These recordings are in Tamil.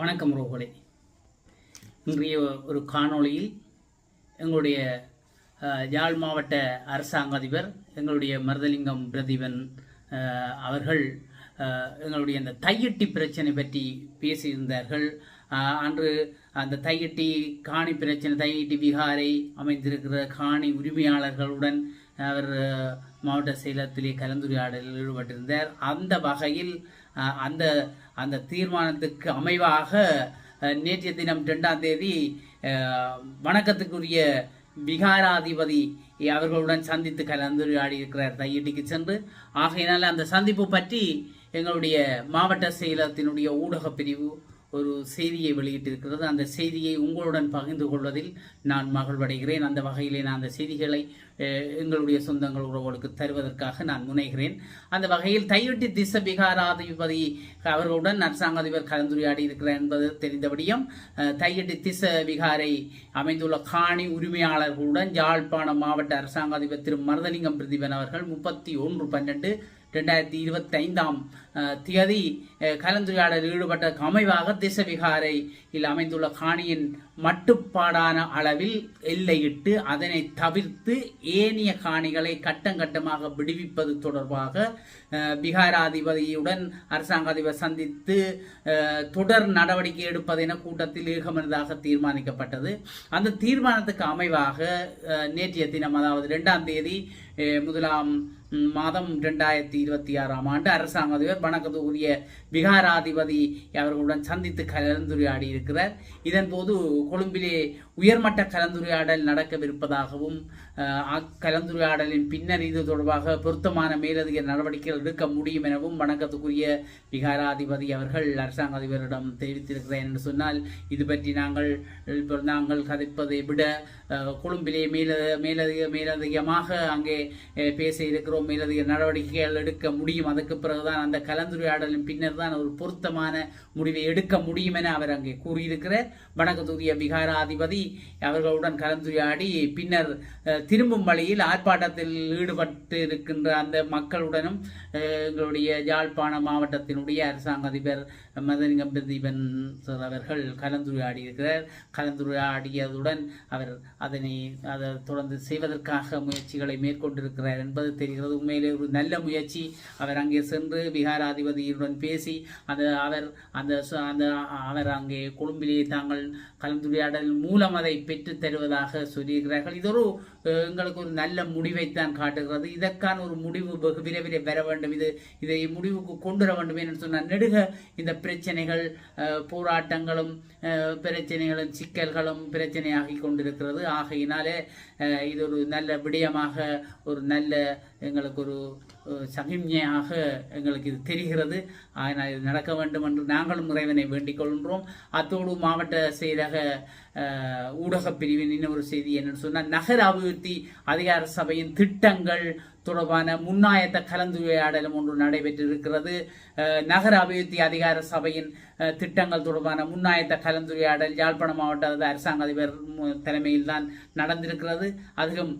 வணக்கம் ரோகோலே இன்றைய ஒரு காணொளியில் எங்களுடைய யாழ் மாவட்ட அரசாங்க அதிபர் எங்களுடைய மருதலிங்கம் பிரதிபன் அவர்கள் எங்களுடைய அந்த தையட்டி பிரச்சனை பற்றி பேசியிருந்தார்கள். அன்று அந்த தையட்டி காணி பிரச்சனை தையட்டி விகாரை அமைந்திருக்கிற காணி உரிமையாளர்களுடன் அவர் மாவட்ட செயலகத்திலே கலந்துரையாடலில் ஈடுபட்டிருந்தார். அந்த வகையில் அந்த அந்த தீர்மானத்துக்கு அமைவாக நேற்றைய தினம் ரெண்டாம் தேதி வணக்கத்துக்குரிய விகாராதிபதி அவர்களுடன் சந்தித்து கலந்துரையாடி இருக்கிறார் தையீட்டுக்கு சென்று ஆகையினால அந்த சந்திப்பு பற்றி எங்களுடைய மாவட்ட செயலகத்தினுடைய ஊடகப் பிரிவு ஒரு செய்தியை வெளியிட்டிருக்கிறது. அந்த செய்தியை உங்களுடன் பகிர்ந்து கொள்வதில் நான் மகிழ்வடைகிறேன். அந்த வகையிலே நான் அந்த செய்திகளை எங்களுடைய சொந்தங்கள் உறவுகளுக்கு தருவதற்காக நான் முனைகிறேன். அந்த வகையில் தையொட்டி திச விகாராதிபதி அவர்களுடன் அரசாங்க அதிபர் கலந்துரையாடி இருக்கிறார் என்பது தெரிந்தபடியும் தையிட்டு தையொட்டி திச விகாரை அமைந்துள்ள காணி உரிமையாளர்களுடன் யாழ்ப்பாணம் மாவட்ட அரசாங்க அதிபர் திரு மருதலிங்கம் பிரதிபன் அவர்கள் முப்பத்தி ஒன்று பன்னெண்டு ரெண்டாயிரத்தி இருபத்தி ஐந்தாம் திகதி கலந்துரையாடல் ஈடுபட்ட அமைவாக திசவிகாரை இல் அமைந்துள்ள காணியின் மட்டுப்பாடான அளவில் எல்லையிட்டு அதனை தவிர்த்து ஏனைய காணிகளை கட்டம் கட்டமாக விடுவிப்பது தொடர்பாக அஹ், அரசாங்க அதிபர் சந்தித்து தொடர் நடவடிக்கை எடுப்பது என கூட்டத்தில் ஏகமனதாக தீர்மானிக்கப்பட்டது. அந்த தீர்மானத்துக்கு அமைவாக நேற்றைய தினம் அதாவது ரெண்டாம் தேதி முதலாம் மாதம் ரெண்டாயிரத்தி இருபத்தி ஆறாம் ஆண்டு அரசாங்க அதிபர் வணக்கத்துக்குரிய விகாராதிபதி அவர்களுடன் சந்தித்து கலந்துரையாடி இருக்கிறார் இதன்போது கொழும்பிலே உயர்மட்ட கலந்துரையாடல் நடக்கவிருப்பதாகவும் கலந்துரையாடலின் அக்கலந்துரையாடலின் பின்னர் இது தொடர்பாக பொருத்தமான மேலதிக நடவடிக்கைகள் எடுக்க முடியும் எனவும் வணக்கத்துக்குரிய விகாராதிபதி அவர்கள் அரசாங்க அதிபரிடம் தெரிவித்திருக்கிறேன் என்று சொன்னால் இது பற்றி நாங்கள் நாங்கள் கதைப்பதை விட கொழும்பிலே மேல மேலதிக மேலதிகமாக அங்கே பேச இருக்கிறோம் மேலதிக நடவடிக்கைகள் எடுக்க முடியும். அதுக்கு பிறகுதான் அந்த கலந்துரையாடலின் பின்னர் தான் ஒரு பொருத்தமான முடிவை எடுக்க முடியும் என அவர் அங்கே கூறியிருக்கிறார். வணக்கத்துக்குரிய விகாராதிபதி அவர்களுடன் கலந்துரையாடி பின்னர் திரும்பும் வழியில் ஆர்ப்பாட்டத்தில் ஈடுபட்டு இருக்கின்ற அந்த மக்களுடனும் எங்களுடைய யாழ்ப்பாண மாவட்டத்தினுடைய அரசாங்க அதிபர் மதலிங்கம் பிரதீபன் சார் அவர்கள் கலந்துரையாடி இருக்கிறார் கலந்துரையாடியதுடன் அவர் அதனை அதை தொடர்ந்து செய்வதற்காக முயற்சிகளை மேற்கொண்டிருக்கிறார் என்பது தெரிகிறது. உண்மையிலே ஒரு நல்ல முயற்சி. அவர் அங்கே சென்று விகாராதிபதியுடன் பேசி அந்த அவர் அந்த அந்த அவர் அங்கே கொழும்பிலே தாங்கள் கலந்துரையாடல் மூலம் அதை பெற்றுத் தருவதாக சொல்லியிருக்கிறார்கள். இது ஒரு எங்களுக்கு ஒரு நல்ல முடிவைத்தான் காட்டுகிறது. இதற்கான ஒரு முடிவு வெகு விரைவில் பெற வேண்டும். இது இதை முடிவுக்கு கொண்டு வர வேண்டும். என்று சொன்னால் நெடுக இந்த பிரச்சனைகள் போராட்டங்களும் பிரச்சனைகளும் சிக்கல்களும் பிரச்சனையாகி கொண்டிருக்கிறது. ஆகையினாலே இது ஒரு நல்ல விடயமாக ஒரு நல்ல எங்களுக்கு ஒரு அஹ், எங்களுக்கு இது தெரிகிறது. ஆனால் இது நடக்க வேண்டும் என்று நாங்களும் இறைவனை வேண்டிக் கொள்கின்றோம். அத்தோடு மாவட்ட செயலக ஊடகப் பிரிவின் இன்னொரு செய்தி என்னன்னு சொன்னால் நகர அபிவிருத்தி அதிகார சபையின் திட்டங்கள் தொடர்பான முன்னாயத்த கலந்துரையாடலும் ஒன்று நடைபெற்றிருக்கிறது. நகர அபிவிருத்தி அதிகார சபையின் திட்டங்கள் தொடர்பான முன்னாயத்த கலந்துரையாடல் யாழ்ப்பாணம் மாவட்ட அரசாங்க அதிபர் தலைமையில் தலைமையில்தான் நடந்திருக்கிறது. அதுவும்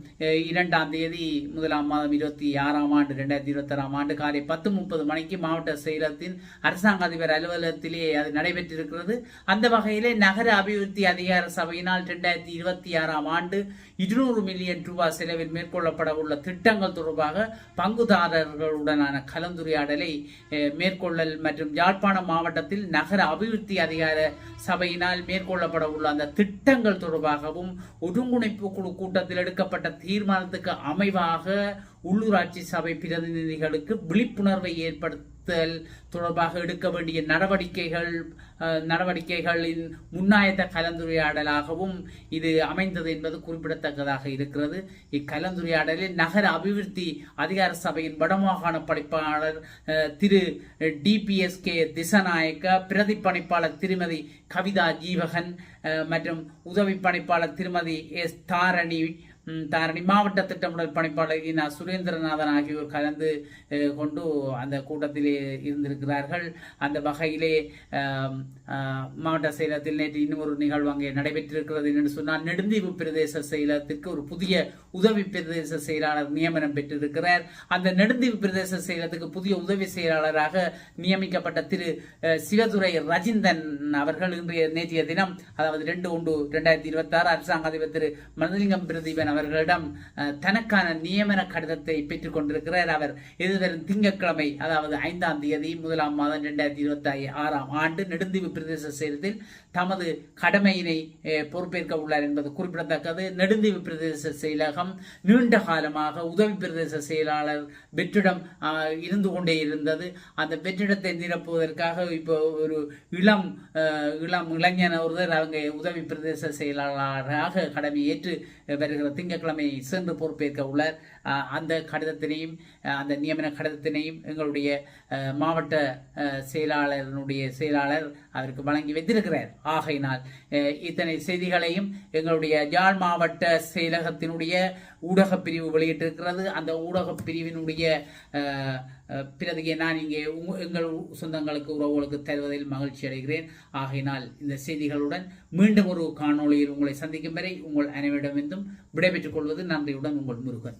இரண்டாம் தேதி முதலாம் மாதம் இருபத்தி ஆறாம் ஆண்டு ரெண்டாயிரத்தி இருபத்தாறாம் ஆண்டு காலை பத்து முப்பது மணிக்கு மாவட்ட செயலகத்தின் அரசாங்க அதிபர் அலுவலகத்திலே அது நடைபெற்றிருக்கிறது. அந்த வகையிலே நகர அபிவிருத்தி அதிகார சபையினால் ரெண்டாயிரத்தி இருபத்தி ஆறாம் ஆண்டு இருநூறு மில்லியன் ரூபாய் செலவில் மேற்கொள்ளப்பட உள்ள திட்டங்கள் தொடர்பாக பங்குதாரர்களுடனான கலந்துரையாடலை மேற்கொள்ளல் மற்றும் யாழ்ப்பாணம் மாவட்டத்தில் நகர அபிவிருத்தி அதிகார சபையினால் மேற்கொள்ளப்பட உள்ள அந்த திட்டங்கள் தொடர்பாகவும் ஒருங்கிணைப்பு குழு கூட்டத்தில் எடுக்கப்பட்ட தீர்மானத்துக்கு அமைவாக உள்ளூராட்சி சபை பிரதிநிதிகளுக்கு விழிப்புணர்வை ஏற்படுத்தல் தொடர்பாக எடுக்க வேண்டிய நடவடிக்கைகள் நடவடிக்கைகளின் முன்னாயத்த கலந்துரையாடலாகவும் இது அமைந்தது என்பது குறிப்பிடத்தக்கதாக இருக்கிறது. இக்கலந்துரையாடலில் நகர அபிவிருத்தி அதிகார சபையின் வடமாகாண பணிப்பாளர் திரு டிபிஎஸ்கே திசநாயக்க பிரதி பணிப்பாளர் திருமதி கவிதா ஜீவகன் மற்றும் உதவி பணிப்பாளர் திருமதி எஸ். தாரணி தாரணி மாவட்ட திட்டமிடல் பணிப்பாளர் இனா சுரேந்திரநாதன் ஆகியோர் கலந்து கொண்டு அந்த கூட்டத்திலே இருந்திருக்கிறார்கள். அந்த வகையிலே ஆஹ், மாவட்ட செயலகத்தில் நேற்று இன்னும் ஒரு நிகழ்வு அங்கே நடைபெற்றிருக்கிறது என்று சொன்னால் நெடுந்தீவு பிரதேச செயலகத்திற்கு ஒரு புதிய உதவி பிரதேச செயலாளர் நியமனம் பெற்றிருக்கிறார். அந்த நெடுந்தீவு பிரதேச செயலகத்துக்கு புதிய உதவி செயலாளராக நியமிக்கப்பட்ட திரு சிவதுரை ரஜிந்தன் அவர்கள் இன்றைய நேற்றைய தினம் அதாவது ரெண்டு ஒன்று ரெண்டாயிரத்தி இருபத்தி ஆறு அரசாங்க அதிபர் திரு மனலிங்கம் பிரதீபன் அவர்களிடம் அஹ், தனக்கான நியமன கடிதத்தை பெற்றுக் கொண்டிருக்கிறார். அவர் எதிர்வரும் திங்கட்கிழமை அதாவது ஐந்தாம் தேதி முதலாம் மாதம் இரண்டாயிரத்தி இருபத்தி ஆறாம் ஆண்டு நெடுந்தீவு பிரதேச செயலத்தில் தமது கடமையினை பொறுப்பேற்க உள்ளார் என்பது குறிப்பிடத்தக்கது. நெடுந்தீவு பிரதேச செயலகம் நீண்ட காலமாக உதவி பிரதேச செயலாளர் வெற்றிடம் இருந்து கொண்டே இருந்தது. அந்த வெற்றிடத்தை நிரப்புவதற்காக இப்போ ஒரு இளம் இளம் இளைஞன் ஒருவர் அவங்க உதவி பிரதேச செயலாளராக கடமையேற்று வருகிற திங்கட்கிழமை சென்று பொறுப்பேற்க உள்ளார். அந்த கடிதத்தினையும் அந்த நியமன கடிதத்தினையும் எங்களுடைய மாவட்ட அஹ், செயலாளர் அவருக்கு வழங்கி வைத்திருக்கிறார். ஆகையினால் இத்தனை செய்திகளையும் எங்களுடைய யாழ் மாவட்ட செயலகத்தினுடைய ஊடகப் பிரிவு வெளியிட்டிருக்கிறது. அந்த ஊடகப் பிரிவினுடைய பிறகு நான் இங்கே எங்கள் சொந்தங்களுக்கு உறவுகளுக்கு தருவதில் மகிழ்ச்சி அடைகிறேன். ஆகையினால் இந்த செய்திகளுடன் மீண்டும் ஒரு காணொளியில் உங்களை சந்திக்கும் வரை உங்கள் அனைவரிடமிருந்தும் விடைபெற்றுக் கொள்வது நன்றியுடன் உங்கள் முருகன்.